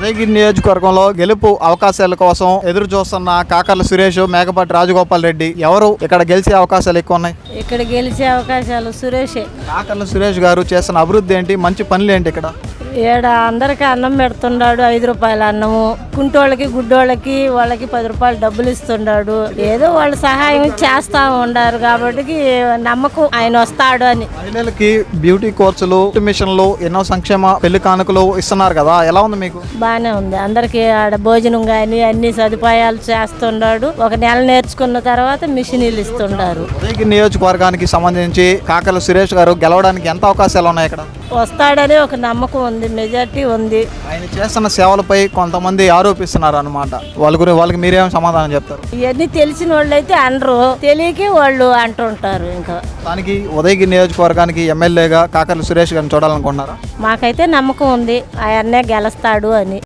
ఉదయగిరి నియోజకవర్గంలో గెలుపు అవకాశాల కోసం ఎదురు చూస్తున్న కాకర్ల సురేష్ మేకపాటి రాజగోపాల్ రెడ్డి ఎవరు? ఇక్కడ గెలిచే అవకాశాలు ఎక్కువ ఉన్నాయి. ఇక్కడ గెలిచే అవకాశాలు సురేషే. కాకర్ల సురేష్ గారు చేస్తున్న అభివృద్ధి ఏంటి? మంచి పనులు ఏంటి ఇక్కడ? ఈడ అందరికి అన్నం పెడుతున్నాడు ఐదు రూపాయల అన్నము. కుంటోళ్ళకి గుడ్డోళ్ళకి వాళ్ళకి పది రూపాయలు డబ్బులు ఇస్తున్నాడు ఏదో వాళ్ళు సహాయం చేస్తా ఉండారు కాబట్టి నమ్మకం ఆయన వస్తాడు అని. మహిళలకి బ్యూటీ కోర్సులు మిషన్లు ఎన్నో సంక్షేమ పెళ్ళి కానుకలు ఇస్తున్నారు కదా. ఎలా ఉంది మీకు? బాగానే ఉంది. అందరికి ఆడ భోజనం కానీ అన్ని సదుపాయాలు చేస్తున్నాడు ఒక నెల నేర్చుకున్న తర్వాత మిషనీలు ఇస్తుండారు. ఉదయగిరి నియోజకవర్గానికి సంబంధించి కాకర్ల సురేష్ గారు గెలవడానికి ఎంత అవకాశాలు ఉన్నాయి ఇక్కడ? వస్తాడని ఒక నమ్మకం ఉంది మెజార్టీ ఉంది. ఆయన చేస్తున్న సేవలపై కొంతమంది ఆరోపిస్తున్నారు అనమాట వాళ్ళ గురించి వాళ్ళకి మీరేం సమాధానం చెప్తారు? ఇవన్నీ తెలిసిన వాళ్ళు అయితే అనరు. తెలియక వాళ్ళు అంటుంటారు ఇంకా. దానికి ఉదయగిరి నియోజకవర్గానికి ఎమ్మెల్యేగా కాకర్ల సురేష్ గారిని చూడాలనుకుంటున్నారా? మాకైతే నమ్మకం ఉంది. ఆయన్నే గెలుస్తాడు అని.